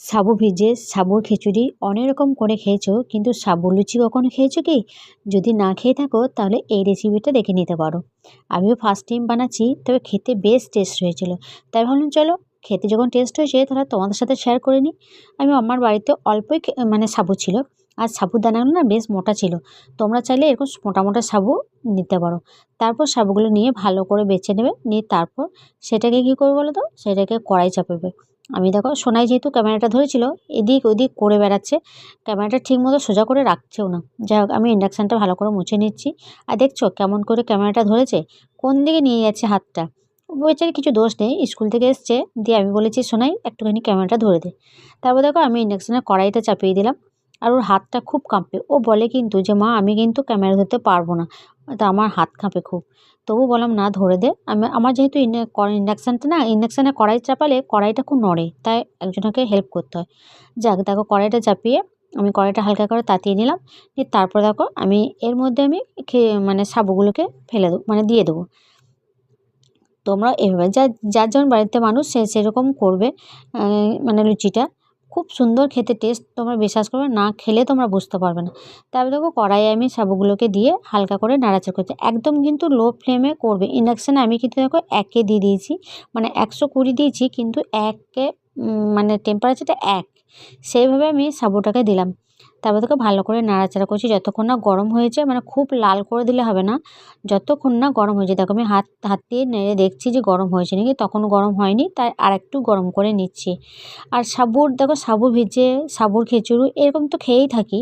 সাবু ভিজে, সাবুর খিচুড়ি অনেক রকম করে খেয়েছো, কিন্তু সাবু লুচি কখনো খেয়েছো কি? যদি না খেয়ে থাকো, তাহলে এই রেসিপিটা দেখে নিতে পারো। আমিও ফার্স্ট টাইম বানাচ্ছি, তবে খেতে বেশ টেস্ট হয়েছিল। তাই ভাবলাম, চলো, খেতে যখন টেস্ট হয়েছে, তাহলে তোমাদের সাথে শেয়ার করে নিই। আমি আমার বাড়িতে অল্পই মানে সাবু ছিল। আর সাবুর দানাগুলো না বেশ মোটা ছিল। তোমরা চাইলে এরকম মোটা মোটা সাবু নিতে পারো। তারপর সাবুগুলো নিয়ে ভালো করে বেছে নেবে, নিয়ে তারপর সেটাকে কী করবে বলো তো? সেটাকে কড়াই চাপাবে। আমি দেখো সোনাই যেহেতু ক্যামেরাটা ধরেছিল, এদিক ওদিক করে বেড়াচ্ছে, ক্যামেরাটা ঠিক মতো সোজা করে রাখছেও না। যাই হোক, আমি ইন্ডাকশানটা ভালো করে মুছে নিচ্ছি। আর দেখছ কেমন করে ক্যামেরাটা ধরেছে? কোন দিকে নিয়ে যাচ্ছে হাতটা? বেচারি কিছু দোষ নেই, স্কুল থেকে এসছে, দিয়ে আমি বলেছি, সোনাই, একটুখানি ক্যামেরাটা ধরে দে। তারপর দেখো আমি ইন্ডাকশানের কড়াইটা চাপিয়ে দিলাম, আর ওর হাতটা খুব কাঁপে। ও বলে কিন্তু যে, মা, আমি কিন্তু ক্যামেরা ধরতে পারব না। তা আমার হাত কাঁপে খুব। তবু বললাম, না, ধরে দে। আমি, আমার যেহেতু ইন্ডাকশানটা না ইন্ডাকশানে কড়াই চাপালে কড়াইটা খুব নড়ে, তাই একজনকে হেল্প করতে হয়। যাক, দেখো কড়াইটা চাপিয়ে আমি কড়াইটা হালকা করে তাতিয়ে নিলাম দিয়ে তারপর দেখো আমি, এর মধ্যে আমি মানে সাবুগুলোকে ফেলে দেবো মানে দিয়ে দেবো। তোমরা এভাবে, যা, যার যেমন বাড়িতে মানুষ সে, সেরকম করবে মানে লুচিটা। খুব সুন্দর খেতে টেস্ট তোমরা বিশ্বাস করবে না খেলে তোমরা বুঝতে পারবে না। তারপরে দেখো কড়াইয়ে আমি সাবুগুলোকে দিয়ে হালকা করে নাড়াচা করছি। একদম কিন্তু লো ফ্লেমে করবে। ইন্ডাকশানে আমি কিন্তু দেখো একে দিয়ে দিয়েছি। মানে একশো কুড়ি দিয়েছি কিন্তু একে মানে টেম্পারেচারটা এক। সেইভাবে আমি সাবুটাকে দিলাম। তারপর থেকে ভালো করে নাড়াচাড়া করছি। যতক্ষণ না গরম হয়েছে মানে খুব লাল করে দিলে হবে না, যতক্ষণ না গরম হয়েছে দেখো আমি হাত হাত দিয়ে নেড়ে দেখছি যে গরম হয়েছে নাকি তখন গরম হয়নি, তাই আর একটু গরম করে নিচ্ছি। আর সাবুর, দেখো সাবু ভেজে, সাবুর খিচুড়ি, এরকম তো খেয়েই থাকি।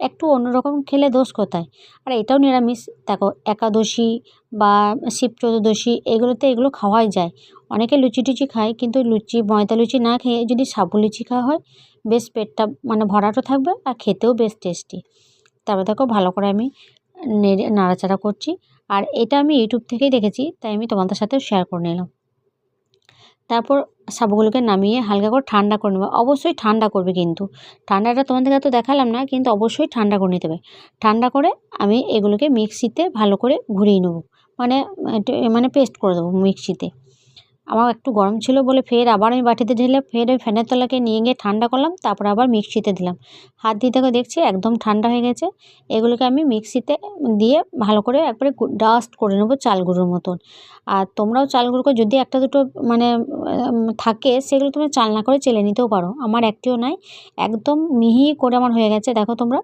একটু অন্যরকম খেলে দোষ কোথায়? আর এটাও নিরামিষ। দেখো একাদশী বা শিব চতুর্দশী, এগুলোতে এগুলো খাওয়াই যায়। অনেকে লুচি টুচি খায়, কিন্তু লুচি, ময়দা লুচি না খেয়ে যদি সাবু লুচি খাওয়া হয় বেশ পেটটা মানে ভরাটও থাকবে আর খেতেও বেশ টেস্টি তারপর দেখো ভালো করে আমি নেড়ে নাড়াচাড়া করছি। আর এটা আমি ইউটিউব থেকেই দেখেছি, তাই আমি তোমাদের সাথে শেয়ার করে নিলাম। তারপর সাবুগুলোকে নামিয়ে হালকা করে ঠান্ডা করে নেবে। অবশ্যই ঠান্ডা করবে কিন্তু। ঠান্ডাটা তোমাদের তো দেখালাম না, কিন্তু অবশ্যই ঠান্ডা করে নিতে হবে। ঠান্ডা করে আমি এগুলোকে মিক্সিতে ভালো করে ঘুরিয়ে নেব। মানে মানে পেস্ট করে দেবো মিক্সিতে। আমার একটু গরম ছিল বলে ফের আবার আমি বাটিতে ঢেলে ফের ওই ফ্যানের তলাকে নিয়ে গিয়ে ঠান্ডা করলাম, তারপর আবার মিক্সিতে দিলাম। হাত দিয়ে দেখো দেখছি একদম ঠান্ডা হয়ে গেছে। এগুলোকে আমি মিক্সিতে দিয়ে ভালো করে একবারে ডাস্ট করে নেব চাল গুঁড়োর মতন। আর তোমরাও চাল গুঁড়ো যদি একটা দুটো মানে থাকে সেগুলো তুমি চালনা করে চেলে নিতেও পারো। আমার একটিও নাই, একদম মিহি করে আমার হয়ে গেছে। দেখো তোমরা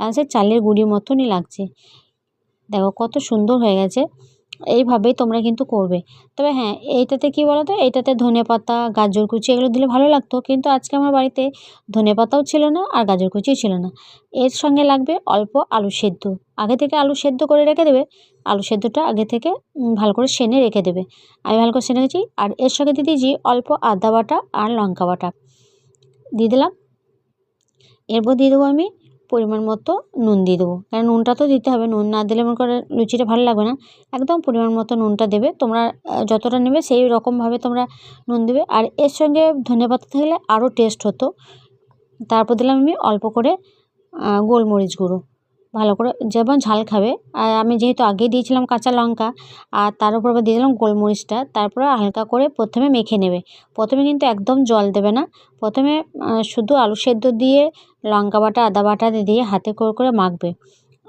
সে চালের গুঁড়ির মতনই লাগছে। দেখো কত সুন্দর হয়ে গেছে। এইভাবেই তোমরা কিন্তু করবে। তবে হ্যাঁ এইটাতে কি বলো তো এইটাতে ধনে পাতা, গাজর কুচি এগুলো দিলে ভালো লাগতো। কিন্তু আজকে আমার বাড়িতে ধনে পাতাও ছিল না আর গাজর কুচিও ছিল না। এর সঙ্গে লাগবে অল্প আলু সেদ্ধ। আগে থেকে আলু সেদ্ধ করে রেখে দেবে। আলু সেদ্ধটা আগে থেকে ভালো করে সেনে রেখে দেবে। আমি ভালো করে সেনে রেখেছি। আর এর সঙ্গে দিয়ে দিয়েছি অল্প আদা বাটা আর লঙ্কা বাটা। দিয়ে দিলাম। এরপর দিয়ে দেবো আমি পরিমাণ মতো নুন দিয়ে দেবো। কারণ নুনটা তো দিতে হবে, নুন না দিলে মনে করে লুচিটা ভালো লাগবে না। একদম পরিমাণ মতো নুনটা দেবে, তোমরা যতটা নেবে সেই রকমভাবে তোমরা নুন দেবে। আর এর সঙ্গে ধনে পাতা থাকলে আরও টেস্ট হতো। তারপর দিলাম আমি অল্প করে গোলমরিচ গুঁড়ো। ভালো করে যেমন ঝাল খাবে। আর আমি যেহেতু আগে দিয়েছিলাম কাঁচা লঙ্কা, আর তার উপর আবার দিয়ে দিলাম গোলমরিচটা, তারপরে হালকা করে প্রথমে মেখে নেবে। প্রথমে কিন্তু একদম জল দেবে না। প্রথমে শুধু আলু সেদ্ধ দিয়ে লঙ্কা বাটা, আদা বাটা দিয়ে হাতে করে করে মাখবে।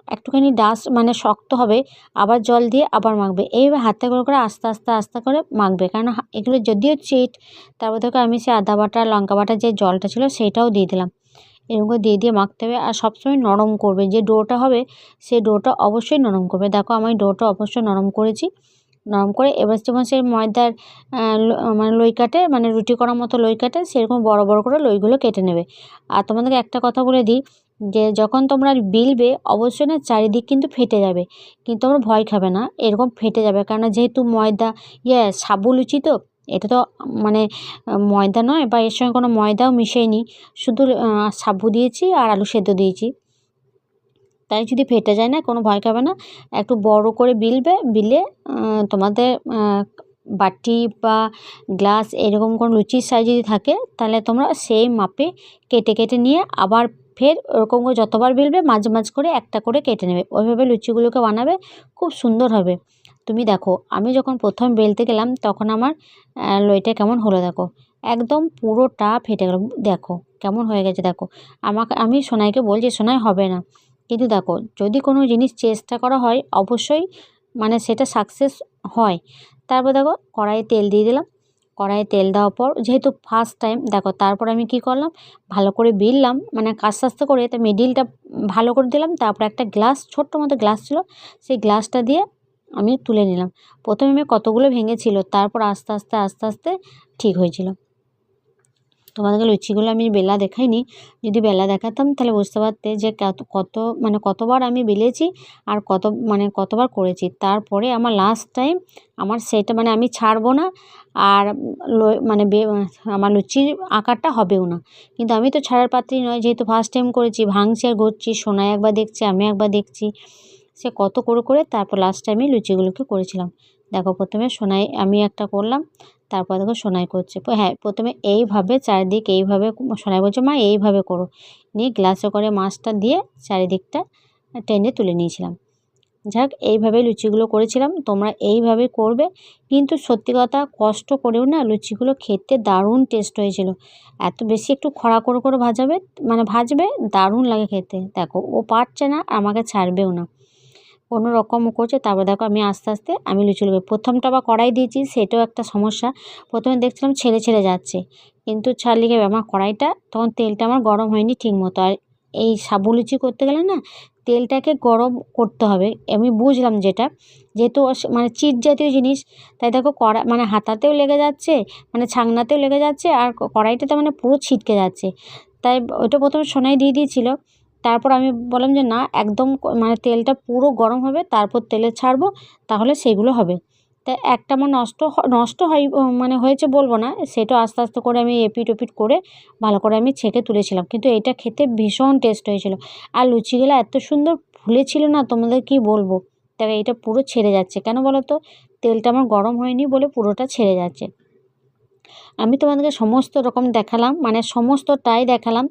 একটুখানি ডাস্ট মানে শক্ত হবে, আবার জল দিয়ে আবার মাখবে। এইভাবে হাতে করে করে আস্তে আস্তে আস্তে করে মাখবে। কারণ এগুলো যদিও চিট তারপর থেকে আমি সে আদা বাটা, লঙ্কা বাটা যে জলটা ছিল সেইটাও দিয়ে দিলাম। এরকম করে দিয়ে দিয়ে মাখতে হবে। আর সবসময় নরম করবে। যে ডোটা হবে সেই ডোটা অবশ্যই নরম করবে। দেখো, আমি ডোটা অবশ্যই নরম করেছি। নরম করে এবার যেমন সেই ময়দার মানে লই কাটে মানে রুটি করার মতো লই কাটে, সেরকম বড় বড় করে লইগুলো কেটে নেবে। আর তোমাদেরকে একটা কথা বলে দিই, যে যখন তোমরা বিলবে, অবশ্যই না চারিদিক কিন্তু ফেটে যাবে। কিন্তু তোমরা ভয় খাবে না, এরকম ফেটে যাবে। কেন যেহেতু ময়দা ইয়ে সাবু লুচি তো এটা তো মানে ময়দা নয় বা এর সঙ্গে কোনো ময়দাও মিশাইনি শুধু সাবু দিয়েছি আর আলু সেদ্ধ দিয়েছি। তাই যদি ফেটে যায় না, কোনো ভয় খাবে না। একটু বড় করে বিলবে, বিলে তোমাদের বাটি বা গ্লাস এরকম কোনো লুচির সাইজ যদি থাকে, তাহলে তোমরা সেই মাপে কেটে কেটে নিয়ে আবার ফের ওরকম করে যতবার বিলবে, মাঝ মাঝ করে একটা করে কেটে নেবে। ওইভাবে লুচিগুলোকে বানাবে, খুব সুন্দর হবে। তুমি দেখো, আমি যখন প্রথম বেলতে গেলাম, তখন আমার লইটা কেমন হলো দেখো। একদম পুরোটা ফেটে গেল। দেখো, কেমন হয়ে গেছে দেখো। আমাকে, আমি সোনাইকে বলছি সোনাই, হবে না। কিন্তু দেখো, যদি কোনো জিনিস চেষ্টা করা হয়, অবশ্যই মানে সেটা সাকসেস হয়। তারপর দেখো, কড়াইয়ে তেল দিয়ে দিলাম। কড়াইয়ে তেল দেওয়ার পর, যেহেতু ফার্স্ট টাইম দেখো, তারপর আমি কি করলাম, ভালো করে বিললাম মানে আস্তে আস্তে করে, তো মিডিলটা ভালো করে দিলাম। তারপর একটা গ্লাস ছোট্ট মতো গ্লাস ছিল, সেই গ্লাসটা দিয়ে আমি তুলে নিলাম। প্রথমে আমি কতগুলো ভেঙেছিল, তারপর আস্তে আস্তে আস্তে আস্তে ঠিক হয়েছিল। তোমাদেরকে লুচিগুলো আমি বেলা দেখাইনি। যদি বেলা দেখাতাম তাহলে বুঝতে পারতে যে কত কত মানে কতবার আমি বেলেছি আর কত মানে কতবার করেছি। তারপরে আমার লাস্ট টাইম আমার সেটা মানে আমি ছাড়বো না আর মানে আমার লুচির আকারটা হবেও না। কিন্তু আমি তো ছাড়ার পাত্রী নয় যেহেতু ফার্স্ট টাইম করেছি, ভাঙছি আর গড়ছি সোনায় একবার দেখছি, আমি একবার দেখছি। সে কত করে করে তারপর লাস্ট টাইমে লুচিগুলোকে করেছিলাম। দেখো প্রথমে সোনাই, আমি একটা করলাম, তারপর দেখো সোনাই করছে। হ্যাঁ প্রথমে এইভাবে চারিদিক এইভাবে সোনাই বলছে, মা, এইভাবে করো। নিয়ে গ্লাসে করে মাছটা দিয়ে চারিদিকটা টেনে তুলে নিয়েছিলাম। যাক এইভাবে লুচিগুলো করেছিলাম, তোমরা এইভাবে করবে। কিন্তু সত্যি কথা, কষ্ট করেও না লুচিগুলো খেতে দারুণ টেস্ট হয়েছিল। এত বেশি একটু খরা করে করে ভাজাবে মানে ভাজবে, দারুণ লাগে খেতে। দেখো, ও পারছে না, আমাকে ছাড়বেও না। রকম করছে, তারপর দেখো আমি আস্তে আস্তে আমি লুচি লুচি প্রথমটা বা কড়াই দিয়েছি, সেটাও একটা সমস্যা। প্রথমে দেখছিলাম ছেড়ে ছেড়ে যাচ্ছে। কিন্তু ছাড়লে গিয়ে আমার কড়াইটা তখন তেলটা আমার গরম হয়নি ঠিক মতো আর এই সাবু লুচি করতে গেলে না, তেলটাকে গরম করতে হবে। আমি বুঝলাম যেটা। যেহেতু মানে চিট জাতীয় জিনিস, তাই দেখো কড়া মানে হাতাতেও লেগে যাচ্ছে মানে ছাংনাতেও লেগে যাচ্ছে, আর কড়াইটাতে মানে পুরো ছিটকে যাচ্ছে। তাই ওইটা প্রথমে সোনাই দিয়ে দিয়েছিলো। তারপর আমি বললাম যে, না, একদম মানে তেলটা পুরো গরম হবে, তারপর তেলে ছাড়বো, তাহলে সেগুলো হবে। তা একটা আমার নষ্ট নষ্ট হয় মানে হয়েছে বলব না, সেটা আস্তে আস্তে করে আমি এপিট ওপিট করে ভালো করে আমি ছেঁকে তুলেছিলাম। কিন্তু এটা খেতে ভীষণ টেস্ট হয়েছিল। আর লুচিগুলো এত সুন্দর ফুলেছিল না, তোমাদের কি বলব? তবে এটা পুরো ছেড়ে যাচ্ছে। কেন বলো তো? তেলটা আমার গরম হয়নি বলে পুরোটা ছেড়ে যাচ্ছে। আমি তোমাদেরকে সমস্ত রকম দেখালাম মানে সমস্তটাই দেখালাম।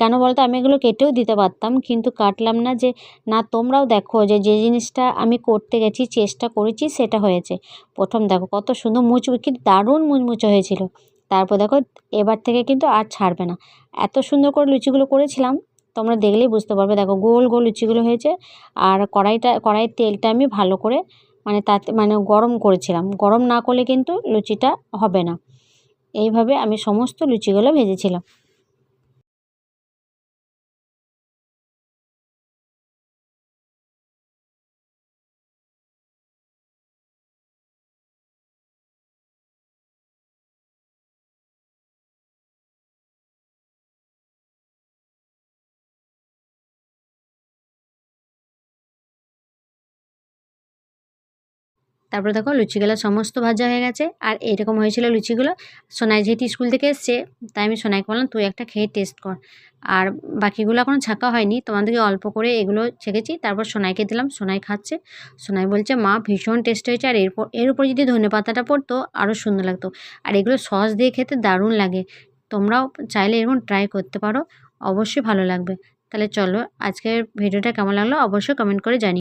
কেন বলতো? আমি এগুলো কেটেও দিতে পারতাম, কিন্তু কাটলাম না যে, না, তোমরাও দেখো যে যে জিনিসটা আমি করতে গেছি, চেষ্টা করেছি, সেটা হয়েছে। প্রথম দেখো, কত সুন্দর মুচমুচ কিন্তু দারুণ মুচমুচে হয়েছিল। তারপর দেখো, এবার থেকে কিন্তু আর ছাড়বে না। এত সুন্দর করে লুচিগুলো করেছিলাম, তোমরা দেখলেই বুঝতে পারবে। দেখো, গোল গোল লুচিগুলো হয়েছে, আর কড়াইটা কড়াইয়ের তেলটা আমি ভালো করে মানে তাতে মানে গরম করেছিলাম। গরম না করলে কিন্তু লুচিটা হবে না। এইভাবে আমি সমস্ত লুচিগুলো ভেজেছিলাম। তারপরে দেখো লুচিগুলো সমস্ত ভাজা হয়ে গেছে। আর এরকম হয়েছিল লুচিগুলো সোনাই যেহেতু স্কুল থেকে এসছে, তাই আমি সোনাইকে বললাম, তুই একটা খেয়ে টেস্ট কর। আর বাকিগুলো এখনও ছাকা হয়নি, তোমাদেরকে অল্প করে এগুলো ছেঁকেছি। তারপর সোনাইকে দিলাম, সোনাই খাচ্ছে। সোনাই বলছে, মা, ভীষণ টেস্ট হয়েছে। আর এরপর, এর উপর যদি ধনে পাতাটা পড়তো আরও সুন্দর লাগতো। আর এগুলো সস দিয়ে খেতে দারুণ লাগে। তোমরাও চাইলে এরকম ট্রাই করতে পারো, অবশ্যই ভালো লাগবে। তাহলে চলো, আজকের ভিডিওটা কেমন লাগল অবশ্যই কমেন্ট করে জানি